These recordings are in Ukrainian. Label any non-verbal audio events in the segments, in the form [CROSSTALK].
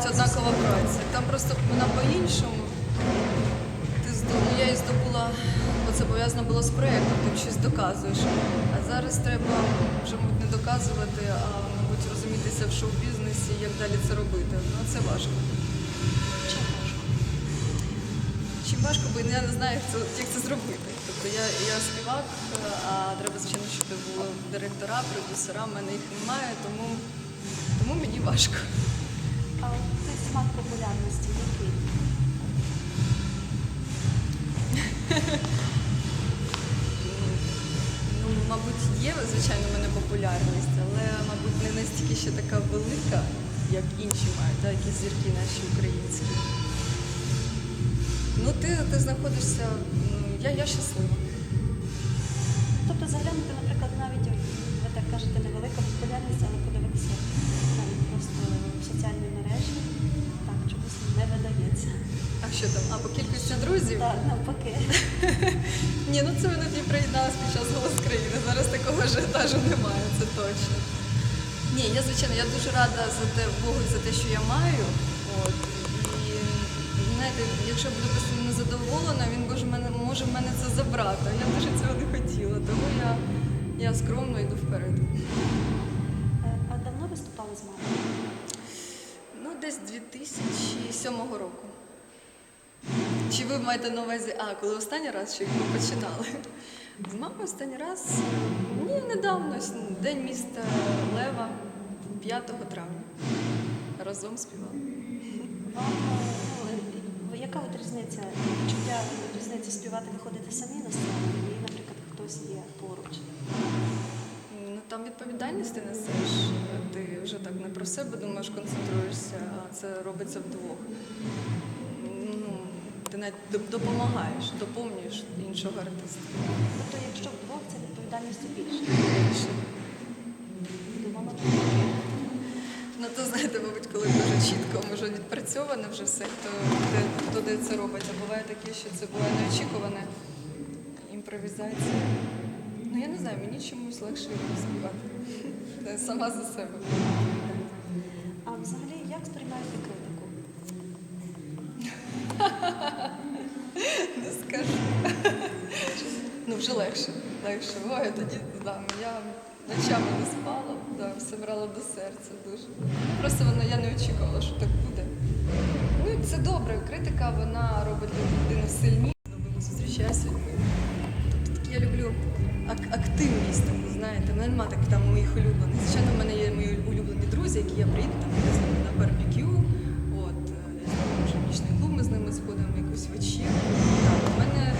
мабуть, однакова праця. Там просто вона по-іншому. Ти ну, я її здобула, бо це пов'язано було з проєктом, ти щось доказуєш. А зараз треба вже мабуть, не доказувати, а мабуть розумітися в шоу-бізнесі, як далі це робити. Ну це важко. Чим важко? Чим важко, бо я не знаю, як це, як це зробити. Тобто я, я співак, а треба, звичайно, щоб були директора, продюсера, в мене їх немає, тому, тому мені важко. Смак популярності який? Ну, мабуть, є, звичайно, в мене популярність, але, мабуть, не настільки ще така велика, як інші мають, так, які зірки наші українські. Ну, ти, ти знаходишся, ну, я, я щаслива. Тобто заглянути, наприклад, навіть ви так кажете, невелика популярність, але подивитися навіть просто в соціальні мережі, не видається. А що там? А по кількості друзів? Так, навпаки. Ні, ну це вона тоді приєдналась під час голос країни. Зараз такого ажіотажу немає, це точно. Ні, я звичайно, я дуже рада за те Богу за те, що я маю. От. І знаєте, якщо буду постійно незадоволена, він може мене може мене це забрати. Я дуже цього не хотіла, тому я, я скромно йду вперед. 2007 року. Чи ви маєте на увазі, а коли останній раз, як ми починали? З мамою останній раз ні, недавно, День міста Лева 5 травня. Разом співали. Вам е, яка от різниця? Відчуття різниці співати, виходити самі на сцену, і, наприклад, хтось є поруч. Там відповідальність ти несеш. Ти вже так не про себе думаєш, концентруєшся, а це робиться вдвох. Ну, ти навіть допомагаєш, доповнюєш іншого артиста. Тобто, якщо вдвох, це відповідальності більше. Більше. Думала, Ну то знаєте, мабуть, коли дуже чітко може відпрацьоване вже все, хто де, хто де це робить. А буває таке, що це буває неочікуване. Імпровізація. Ну я не знаю, мені чомусь легше співати. [LAUGHS] Сама за себе. А взагалі, як сприймаєте критику? Не скажу. Ну вже легше. Легше. Ой, тоді да, я ночами не спала, да, все брала до серця дуже. Просто воно я не очікувала, що так буде. Ну це добре. Критика вона робить людину сильніше. Коли зустрічаюся активність, таку, знаєте, в мене немає так там моїх улюблених. Звичайно, в мене є мої улюблені друзі, які я приїду там я з ними на барбекю. От, е, може, в нічний клуб ми з ними сходимо, якусь вечірку. Так, у мене,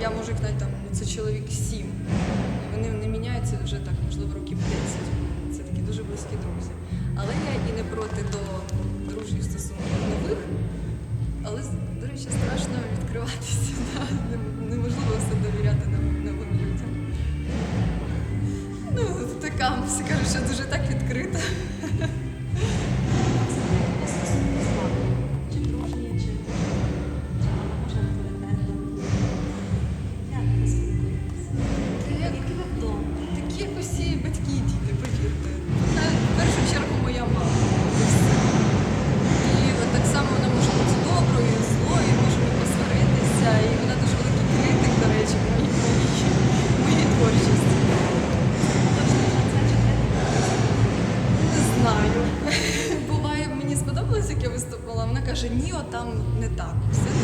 я можу їх навіть там, ну, це чоловік сім. І вони не міняються вже так, можливо, років 10. Це такі дуже близькі друзі. Але я і не проти до дружніх стосунків нових. Але, до речі, страшно відкриватися. [LAUGHS] Да? Неможливо все довіряти Ну, всі кажуть, що дуже так відкрита. Каже, ні, от там не так, все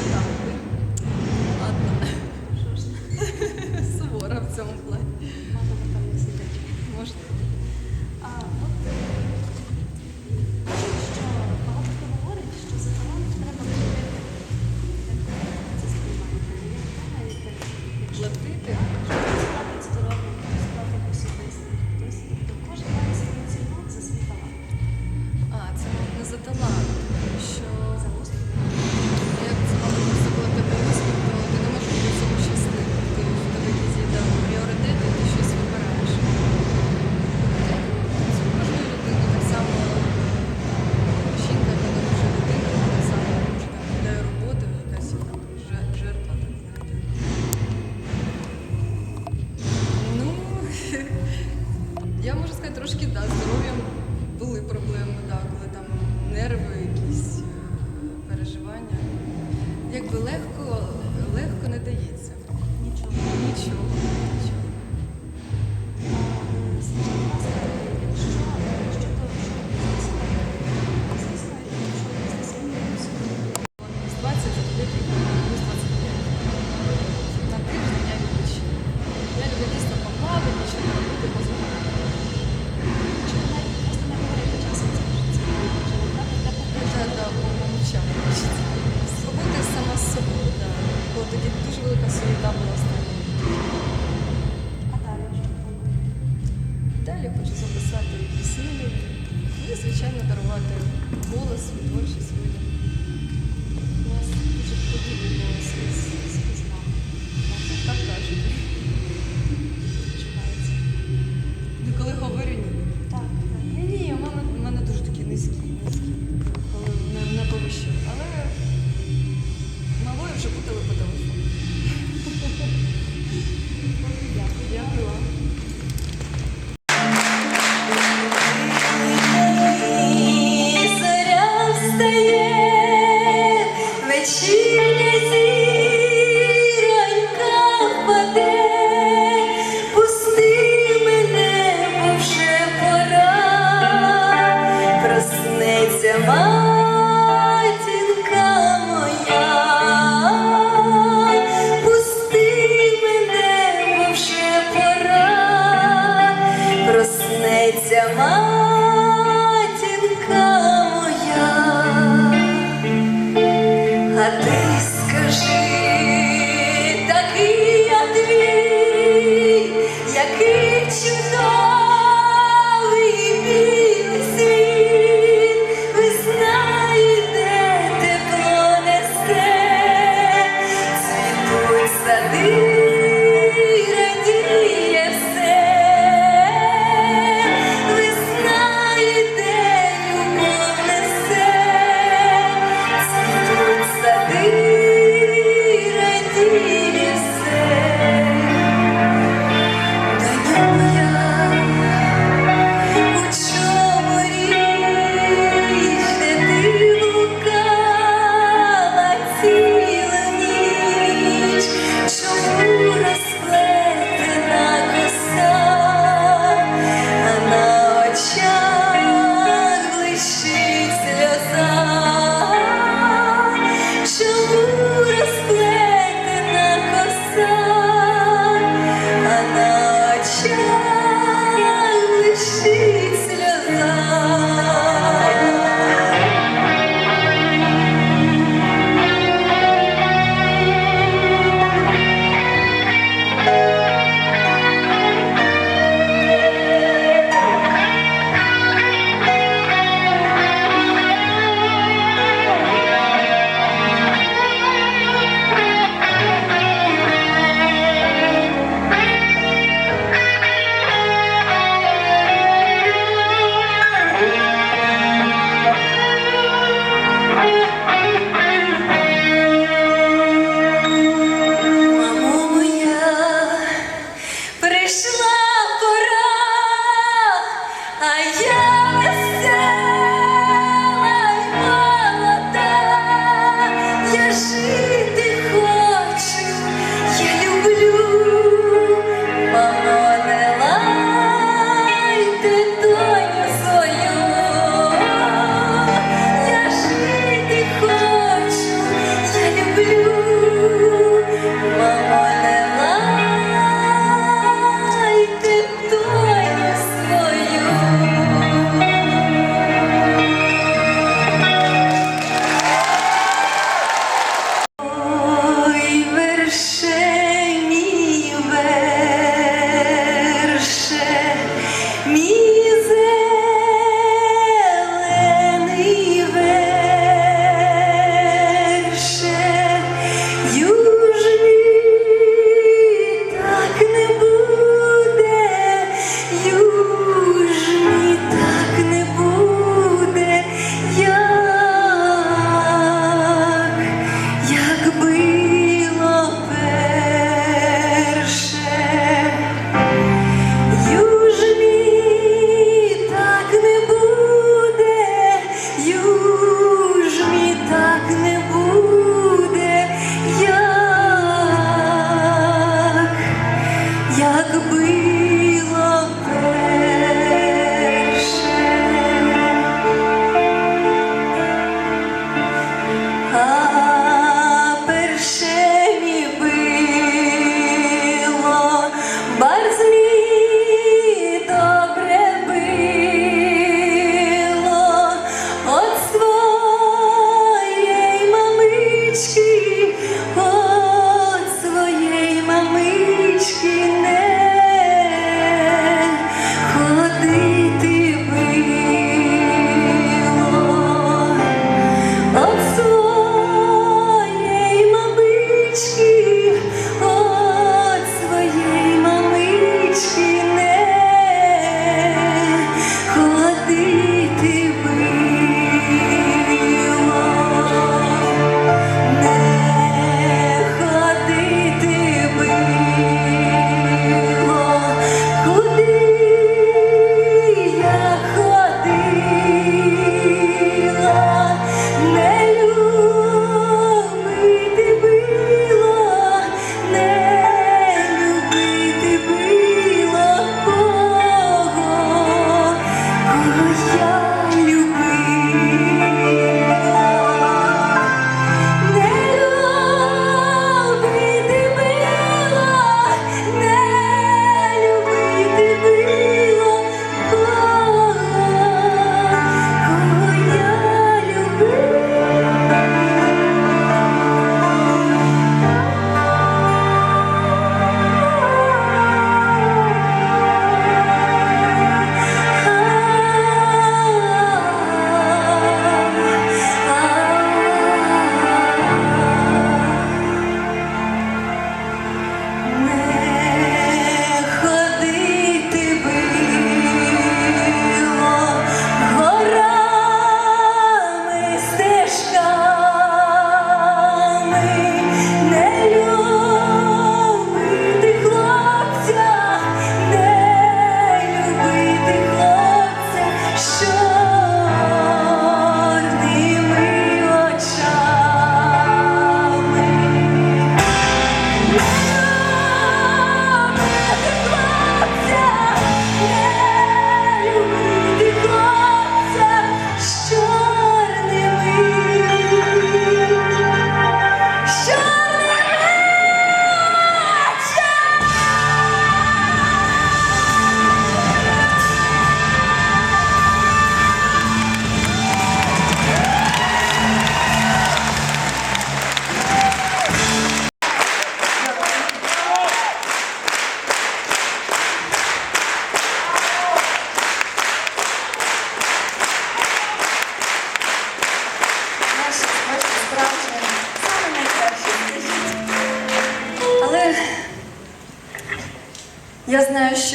sim that these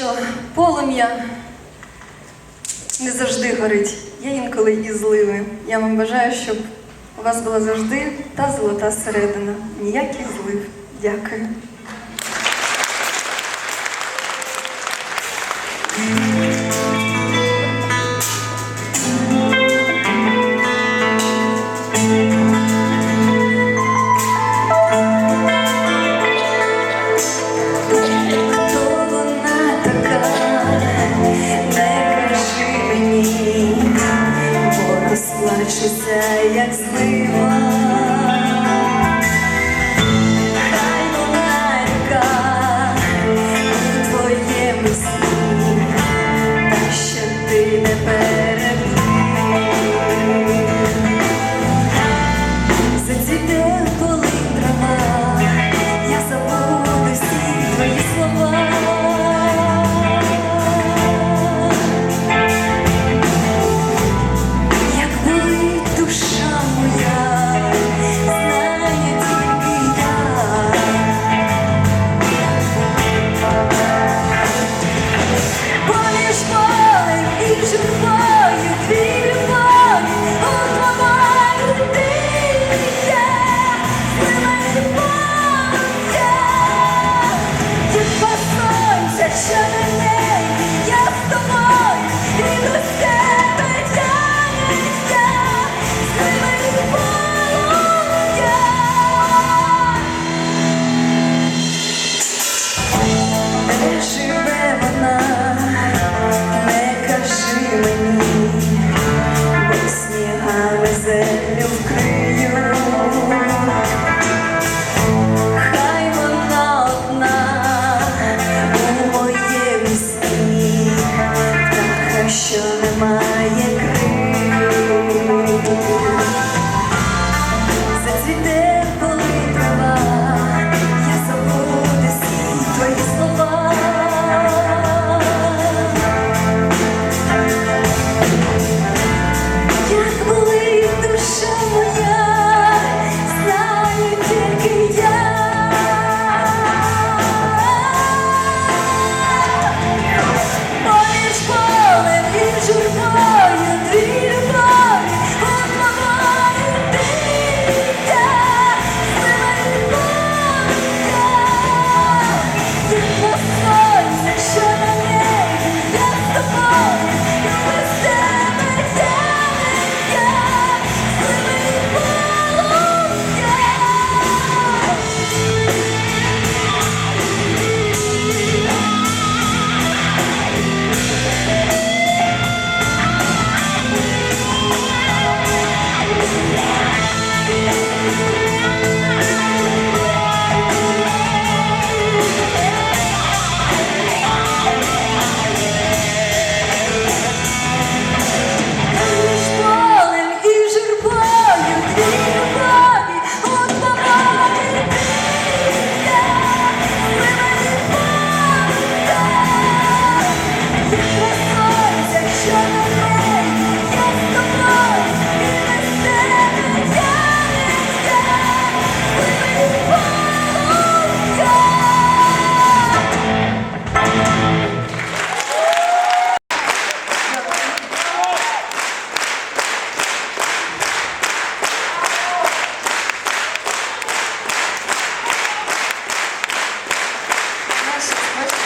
що полум'я не завжди горить. Є інколи і зливи. Я вам бажаю, щоб у вас була завжди та золота середина. Ніяких злив. Дякую.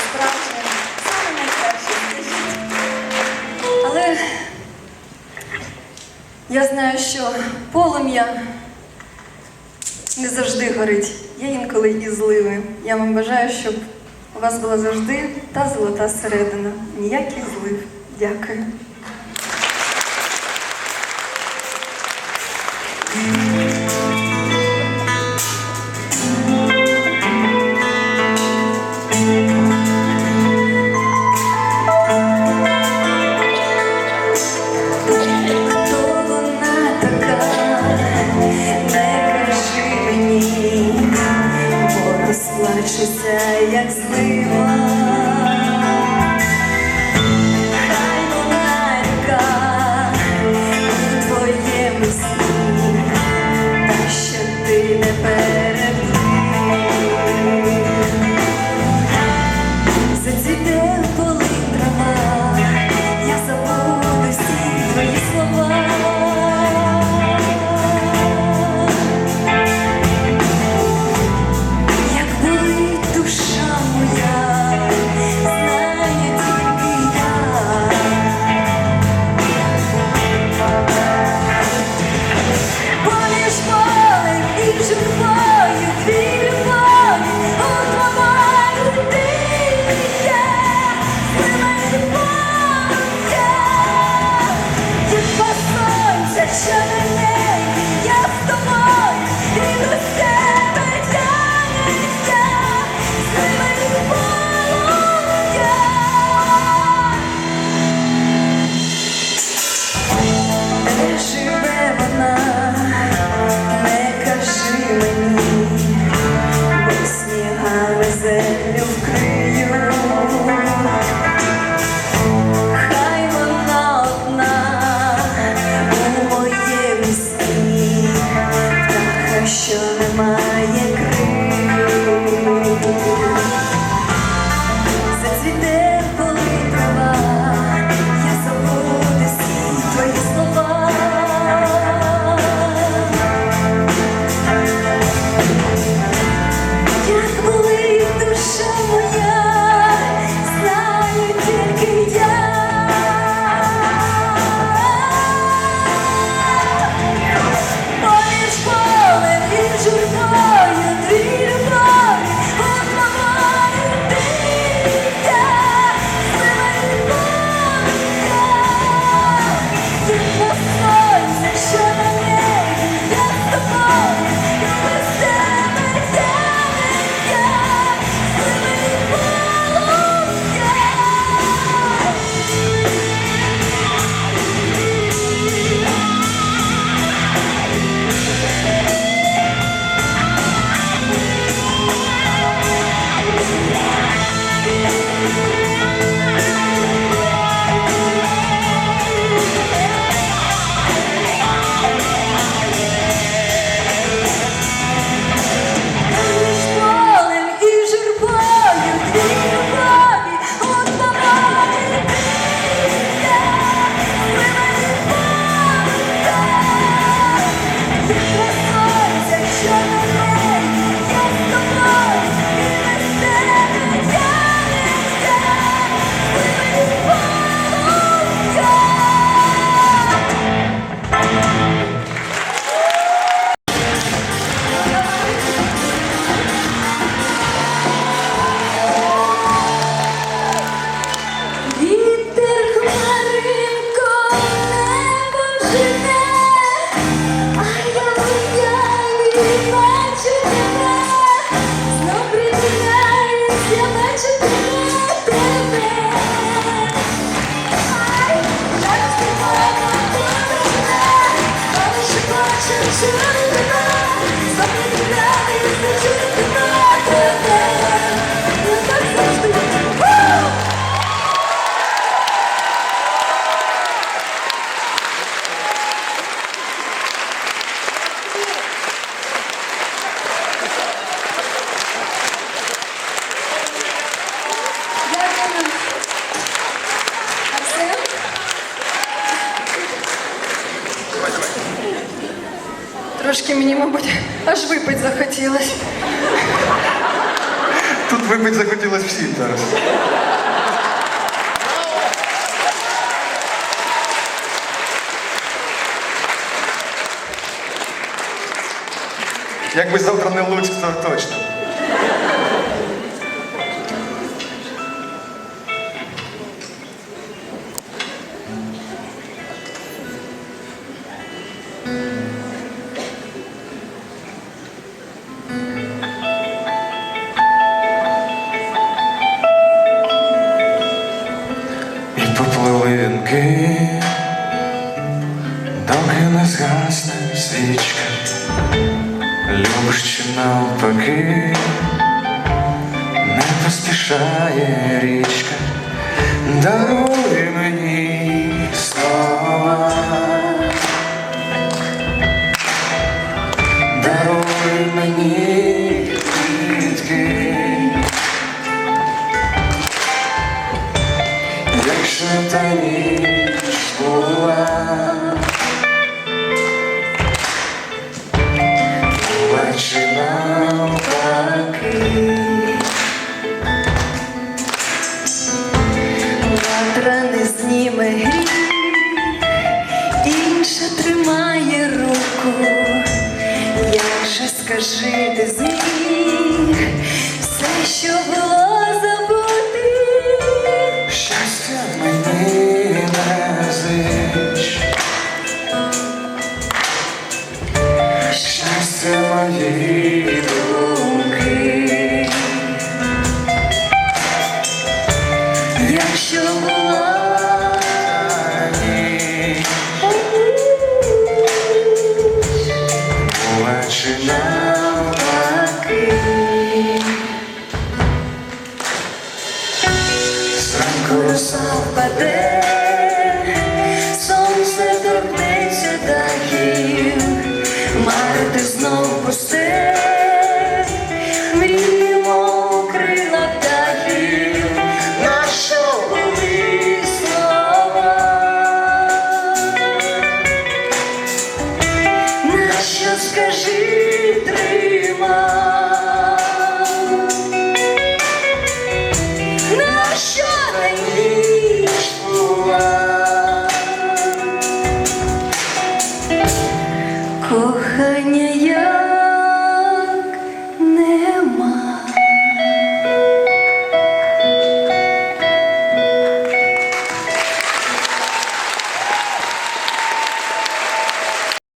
справжнім, саме найкращим Але я знаю, що полум'я не завжди горить. Є інколи і зливи. Я вам бажаю, щоб у вас була завжди та золота середина. Ніяких злив. Дякую. Трошечки мені, мабуть, аж выпить захотелось. Тут выпить захотелось всем, зараз. Якби завтра не Луцьк, то точно. доки, доки не згасне свічка, любиш чи навпаки, не поспішає річка, даруй мені слова, даруй мені квітки. Якщо та ні.